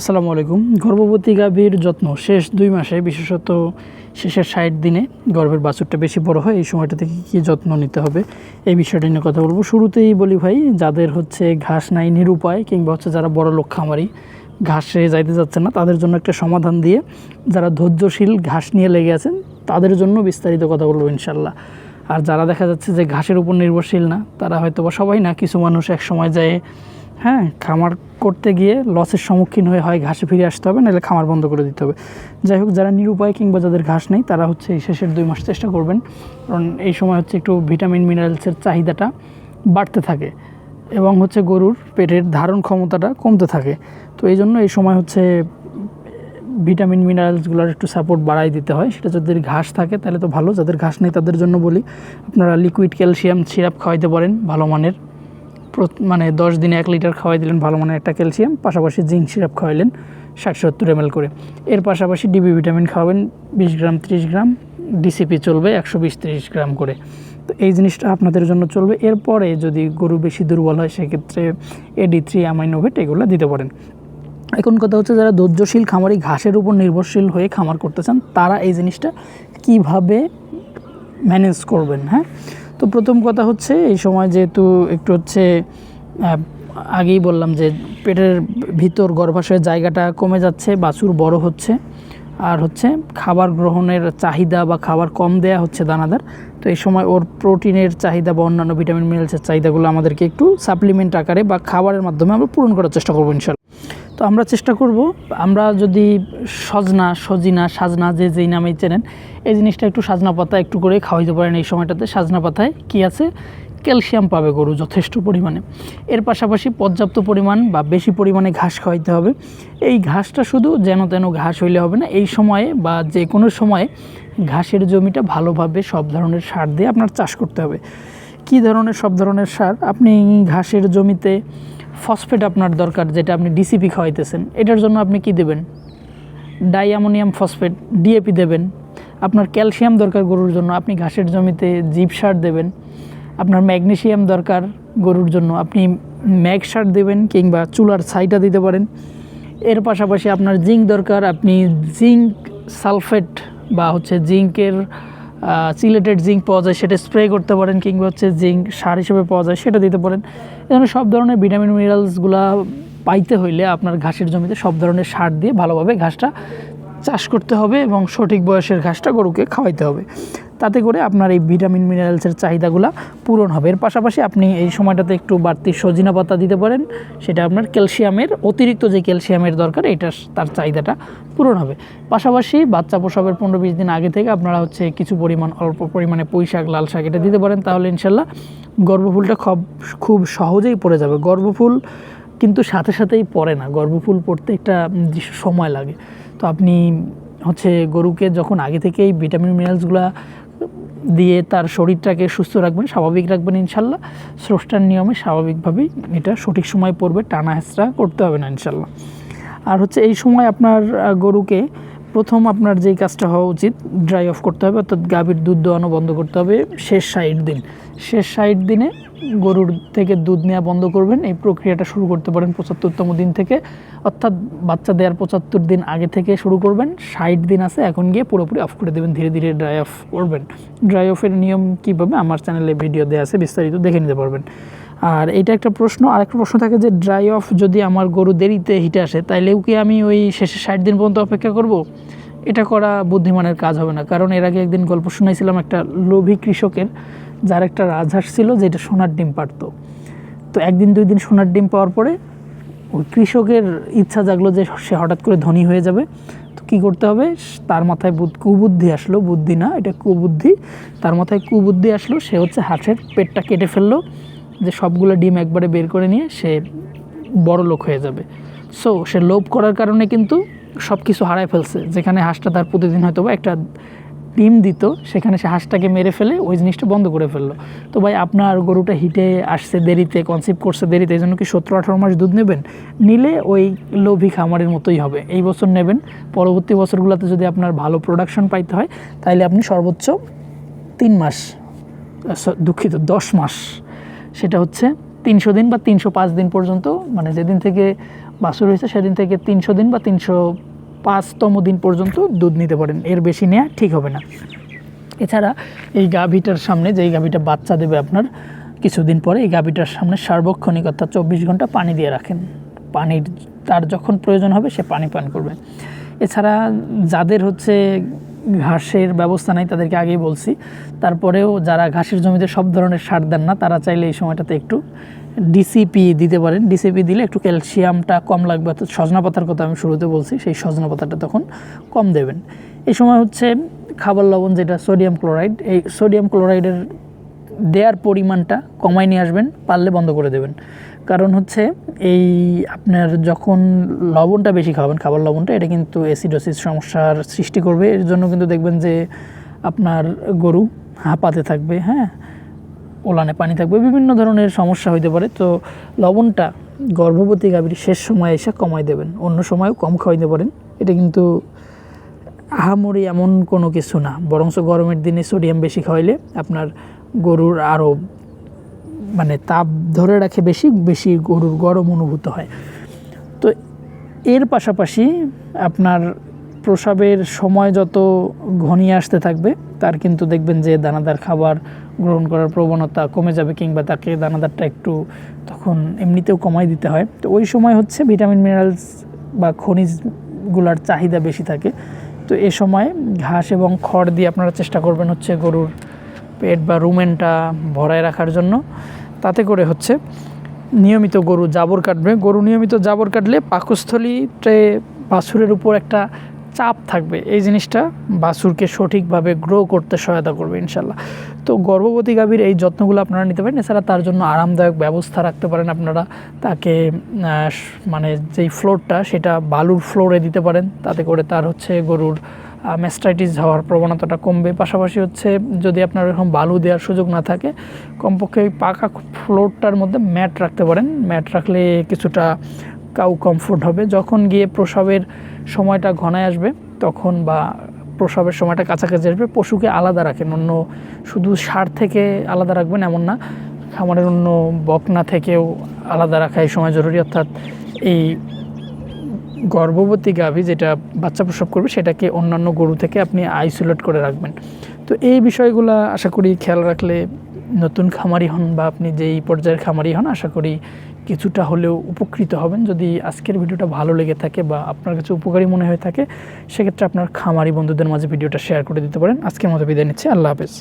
আসসালামু আলাইকুম। গর্ভবতী গাভীর যত্ন। শেষ দুই মাসে, বিশেষত শেষের ষাট দিনে গর্ভের বাছুরটা বেশি বড় হয়, এই সময়টা থেকে কী যত্ন নিতে হবে? এই বিষয়টা নিয়ে কথা বলব। শুরুতেই বলি ভাই, যাদের হচ্ছে ঘাস নাই নিরুপায়, কিংবা হচ্ছে যারা বড় লোক খামারি, ঘাসে যাইতে যাচ্ছে না, তাদের জন্য একটা সমাধান দিয়ে যারা ধৈর্যশীল ঘাস নিয়ে লেগে আছেন, তাদের জন্য বিস্তারিত কথা বলব ইনশাল্লাহ আর যারা দেখা যাচ্ছে যে ঘাসের উপর নির্ভরশীল না, তারা হয়তো বা সবাই না, কিছু মানুষ এক সময় যায় হ্যাঁ খামার করতে গিয়ে লসের সম্মুখীন হয়ে হয়, ঘাসে ফিরে আসতে হবে, নাহলে খামার বন্ধ করে দিতে হবে। যাই হোক, যারা নিরুপায় কিংবা যাদের ঘাস নেই, তারা হচ্ছে এই শেষের দুই মাস চেষ্টা করবেন। কারণ এই সময় হচ্ছে একটু ভিটামিন মিনারেলসের চাহিদাটা বাড়তে থাকে এবং হচ্ছে গরুর পেটের ধারণ ক্ষমতাটা কমতে থাকে। তো এই জন্য এই সময় হচ্ছে ভিটামিন মিনারেলসগুলোর একটু সাপোর্ট বাড়াই দিতে হয়। সেটা যদি ঘাস থাকে, তাহলে তো ভালো। যাদের ঘাস নেই, তাদের জন্য বলি, আপনারা লিকুইড ক্যালসিয়াম সিরাপ খাওয়াইতে পারেন, ভালো মানের। মানে দশ দিনে এক লিটার খাওয়াই দিলেন ভালো মানের একটা ক্যালসিয়াম, পাশাপাশি জিঙ্ক সিরাপ খাওয়াইলেন ষাট সত্তর এম করে। এর পাশাপাশি ডিবি ভিটামিন খাওয়াবেন বিশ গ্রাম, ত্রিশ গ্রাম, ডিসিপি চলবে একশো বিশ ত্রিশ গ্রাম করে। তো এই জিনিসটা আপনাদের জন্য চলবে। এরপরে যদি গরু বেশি দুর্বল হয়, সেক্ষেত্রে এডি থ্রি অ্যামাইনোভেট এগুলো দিতে পারেন। এখন কথা হচ্ছে যারা ধৈর্যশীল খামারি, ঘাসের উপর নির্ভরশীল হয়ে খামার করতে চান, তারা এই জিনিসটা কীভাবে ম্যানেজ করবেন হ্যাঁ? তো প্রথম কথা হচ্ছে এই সময় যেহেতু একটু হচ্ছে আগেই বললাম যে পেটের ভিতর গর্ভাশয়ের জায়গাটা কমে যাচ্ছে, বাছুর বড় হচ্ছে। আর হচ্ছে খাবার গ্রহণের চাহিদা বা খাবার কম দেয়া হচ্ছে দানাদার। তো এই সময় ওর প্রোটিনের চাহিদা বা অন্যান্য ভিটামিন, মিনারেলসের চাহিদাগুলো আমাদেরকে একটু সাপ্লিমেন্ট আকারে বা খাবারের মাধ্যমে আমরা পূরণ করার চেষ্টা করব ইনশাল্লাহ তো আমরা চেষ্টা করব, আমরা যদি সজনা, সজিনা, সাজনা যে যেই নামেই চেনেন, এই জিনিসটা একটু সাজনা পাতা একটু করে খাওয়াইতে পারেন এই সময়টাতে। সাজনা পাতায় কী আছে? ক্যালসিয়াম পাবে গরু যথেষ্ট পরিমাণে। এর পাশাপাশি পর্যাপ্ত পরিমাণ বা বেশি পরিমাণে ঘাস খাওয়াইতে হবে। এই ঘাসটা শুধু যেন তেন ঘাস হইলে হবে না, এই সময়ে বা যে কোনো সময়ে ঘাসের জমিটা ভালোভাবে সব ধরনের সার দিয়ে আপনার চাষ করতে হবে। কী ধরনের, সব ধরনের সার? আপনি ঘাসের জমিতে ফসফেট আপনার দরকার, যেটা আপনি ডিসিপি খাওয়াইতেছেন। এটার জন্য আপনি কি দেবেন? ডাইঅ্যামোনিয়াম ফসফেট ডিএপি দেবেন। আপনার ক্যালসিয়াম দরকার গরুর জন্য, আপনি ঘাসের জমিতে জিপ সার দেবেন। আপনার ম্যাগনেশিয়াম দরকার গরুর জন্য, আপনি ম্যাগ সার দেবেন কিংবা চুলার ছাইটা দিতে পারেন। এর পাশাপাশি আপনার জিঙ্ক দরকার, আপনি জিঙ্ক সালফেট বা হচ্ছে জিঙ্কের সিলেটেড জিঙ্ক পাওয়া যায়, সেটা স্প্রে করতে পারেন কিংবা হচ্ছে জিঙ্ক সার হিসেবে পাওয়া যায়, সেটা দিতে পারেন। এখানে সব ধরনের ভিটামিন মিনারেলসগুলা পাইতে হইলে আপনার ঘাসের জমিতে সব ধরনের সার দিয়ে ভালোভাবে ঘাসটা চাষ করতে হবে এবং সঠিক বয়সের ঘাসটা গরুকে খাওয়াইতে হবে। তাতে করে আপনার এই ভিটামিন, মিনারেলসের চাহিদাগুলো পূরণ হবে। এর পাশাপাশি আপনি এই সময়টাতে একটু বাড়তি সজিনা পাতা দিতে পারেন, সেটা আপনার ক্যালসিয়ামের অতিরিক্ত যে ক্যালসিয়ামের দরকার এটা তার চাহিদাটা পূরণ হবে। পাশাপাশি বাচ্চা প্রসবের পনেরো বিশ দিন আগে থেকে আপনারা হচ্ছে কিছু পরিমাণ, অল্প পরিমাণে পুঁই শাক, লাল শাক এটা দিতে পারেন, তাহলে ইনশাল্লাহ গর্ভফুলটা খুব খুব সহজেই পড়ে যাবে। গর্ভফুল কিন্তু সাথে সাথেই পড়ে না। গর্ভফুল পড়তে একটা সময় লাগে। তো আপনি হচ্ছে গরুকে যখন আগে থেকেই ভিটামিন মিনারেলসগুলো দিয়ে তার শরীরটাকে সুস্থ রাখবেন, স্বাভাবিক রাখবেন ইনশাল্লাহ, স্রষ্টার নিয়মে স্বাভাবিকভাবেই এটা সঠিক সময় পড়বে, টানা হেঁচড়া করতে হবে না ইনশাল্লাহ। আর হচ্ছে এই সময় আপনার গরুকে প্রথম আপনার যেই কাজটা হওয়া উচিত ড্রাই অফ করতে হবে, অর্থাৎ গাভীর দুধ দোয়ানো বন্ধ করতে হবে শেষ ষাট দিন। শেষ ষাট দিনে গরুর থেকে দুধ নেওয়া বন্ধ করবেন, এই প্রক্রিয়াটা শুরু করতে পারেন পঁচাত্তরতম দিন থেকে। অর্থাৎ বাচ্চা দেওয়ার পঁচাত্তর দিন আগে থেকে শুরু করবেন ষাট দিন আছে, এখন গিয়ে পুরোপুরি অফ করে দেবেন, ধীরে ধীরে ড্রাই অফ করবেন। ড্রাই অফের নিয়ম কীভাবে? আমার চ্যানেলে ভিডিও দেওয়া আছে, বিস্তারিত দেখে নিতে পারবেন। আর এটা একটা প্রশ্ন। আর একটা প্রশ্ন থাকে যে ড্রাই অফ যদি আমার গরু দেরিতে হিটে আসে, তাইলেও কি আমি ওই শেষে ষাট দিন পর্যন্ত অপেক্ষা করব? এটা করা বুদ্ধিমানের কাজ হবে না। কারণ এর আগে একদিন গল্প শুনাইছিলাম একটা লোভী কৃষকের, যার একটা রাজহাঁস ছিল যেটা সোনার ডিম পারতো তো একদিন, দুই দিন সোনার ডিম পাওয়ার পরে ওই কৃষকের ইচ্ছা জাগলো যে, সে হঠাৎ করে ধনী হয়ে যাবে। তো কী করতে হবে? তার মাথায় বুদ- কুবুদ্ধি আসলো। বুদ্ধি না, এটা কুবুদ্ধি। তার মাথায় কুবুদ্ধি আসলো। সে হচ্ছে হাঁসের পেটটা কেটে ফেলল। যে সবগুলো ডিম একবারে বের করে নিয়ে সে বড় লোক হয়ে যাবে। সো সে লোভ করার কারণে কিন্তু সব কিছু হারায় ফেলছে। যেখানে হাঁসটা তার প্রতিদিন হয়তো বা একটা ডিম দিত, সেখানে সে হাঁসটাকে মেরে ফেলে ওই জিনিসটা বন্ধ করে ফেলল। তো ভাই, আপনার গরুটা হিটে আসছে দেরিতে কনসিভ করছে দেরিতে, এই জন্য কি সতেরো, আঠারো মাস দুধ নেবেন? নিলে ওই লোভী খামারের মতোই হবে। এই বছর নেবেন। পরবর্তী বছরগুলোতে যদি আপনার ভালো প্রোডাকশন পাইতে হয় তাহলে আপনি সর্বোচ্চ তিন মাস দুঃখিত, দশ মাস সেটা হচ্ছে তিনশো দিন বা তিনশো পাঁচ দিন পর্যন্ত মানে যেদিন থেকে বাছুর হয়েছে সেদিন থেকে তিনশো দিন বা তিনশো পাঁচতম দিন পর্যন্ত দুধ নিতে পারেন। এর বেশি নেওয়া ঠিক হবে না। এছাড়া এই গাভীটার সামনে যে এই গাভীটা বাচ্চা দেবে আপনার, কিছুদিন পরে এই গাভীটার সামনে সার্বক্ষণিক অর্থাৎ চব্বিশ ঘণ্টা পানি দিয়ে রাখেন। পানির তার যখন প্রয়োজন হবে, সে পানি পান করবে। এছাড়া যাদের হচ্ছে ঘাসের ব্যবস্থা নাই, তাদেরকে আগেই বলছি। তারপরেও যারা ঘাসের জমিতে সব ধরনের সার দেন না, তারা চাইলে এই সময়টাতে একটু ডিসিপি দিতে পারেন। ডিসিপি দিলে একটু ক্যালসিয়ামটা কম লাগবে, অর্থাৎ সজনা পাতার কথা আমি শুরুতে বলছি, সেই সজনা পাতাটা তখন কম দেবেন। এই সময় হচ্ছে খাবার লবণ, যেটা সোডিয়াম ক্লোরাইড, এই সোডিয়াম ক্লোরাইডের দেয়ার পরিমাণটা কমায় নিয়ে আসবেন, পারলে বন্ধ করে দেবেন। কারণ হচ্ছে এই আপনার যখন লবণটা বেশি খাবেন, খাবার লবণটা, এটা কিন্তু অ্যাসিডোসিস সমস্যার সৃষ্টি করবে। এর জন্য কিন্তু দেখবেন যে আপনার গরু হাঁপাতে থাকবে হ্যাঁ? ওলানে পানি থাকবে, বিভিন্ন ধরনের সমস্যা হইতে পারে। তো লবণটা গর্ভবতী গাভীর শেষ সময় এসে কমাই দেবেন, অন্য সময়ও কম খাওয়াইতে পারেন। এটা কিন্তু আহামরি এমন কোনো কিছু না। বরঞ্চ গরমের দিনে সোডিয়াম বেশি খাওয়াইলে আপনার গরুর আরও মানে তাপ ধরে রাখে বেশি বেশি গরুর গরম অনুভূত হয়। তো এর পাশাপাশি আপনার প্রসাবের সময় যত ঘনিয়ে আসতে থাকবে, তার কিন্তু দেখবেন যে দানাদার খাবার গ্রহণ করার প্রবণতা কমে যাবে কিংবা তাকে দানাদারটা একটু তখন এমনিতেও কমাই দিতে হয়। তো ওই সময় হচ্ছে ভিটামিন, মিনারেলস বা খনিজগুলার চাহিদা বেশি থাকে। তো এ সময় ঘাস এবং খড় দিয়ে আপনারা চেষ্টা করবেন হচ্ছে গরুর পেট বা রুমেনটা ভরায় রাখার জন্য। তাতে করে হচ্ছে নিয়মিত গরু জাবর কাটবে। গরু নিয়মিত জাবর কাটলে পাকস্থলীতে বাছুরের উপর একটা চাপ থাকবে। এই জিনিসটা বাছুরকে সঠিকভাবে গ্রো করতে সহায়তা করবে ইনশাল্লাহ তো গর্ভবতী গাভীর এই যত্নগুলো আপনারা নিতে পারেন। এছাড়া তার জন্য আরামদায়ক ব্যবস্থা রাখতে পারেন আপনারা। তাকে মানে যেই ফ্লোরটা সেটা বালুর ফ্লোরে দিতে পারেন। তাতে করে তার হচ্ছে গরুর ম্যাস্টাইটিস হওয়ার প্রবণতাটা কমবে। পাশাপাশি হচ্ছে যদি আপনার এরকম বালু দেওয়ার সুযোগ না থাকে, কমপক্ষে ওই পাকা ফ্লোরটার মধ্যে ম্যাট রাখতে পারেন। ম্যাট রাখলে কিছুটা কাউ কমফোর্ট হবে। যখন গিয়ে প্রসবের সময়টা ঘনায় আসবে, তখন বা প্রসবের সময়টা কাছাকাছি আসবে, পশুকে আলাদা রাখেন। অন্য শুধু সার থেকে আলাদা রাখবেন এমন না, খামারের অন্য বকনা থেকেও আলাদা রাখা এই সময় জরুরি। অর্থাৎ এই গর্ভবতী গাভী যেটা বাচ্চা প্রসব করবে, সেটাকে অন্যান্য গরু থেকে আপনি আইসোলেট করে রাখবেন। তো এই বিষয়গুলো আশা করি খেয়াল রাখলে নতুন খামারি হন বা আপনি যেই পর্যায়ের খামারি হন, আশা করি কিছুটা হলেও উপকৃত হবেন। যদি আজকের ভিডিওটা ভালো লেগে থাকে বা আপনার কাছে উপকারী মনে হয়ে থাকে, সেক্ষেত্রে আপনার খামারি বন্ধুদের মাঝে ভিডিওটা শেয়ার করে দিতে পারেন। আজকের মতো বিদায় নিচ্ছি। আল্লাহ হাফেজ।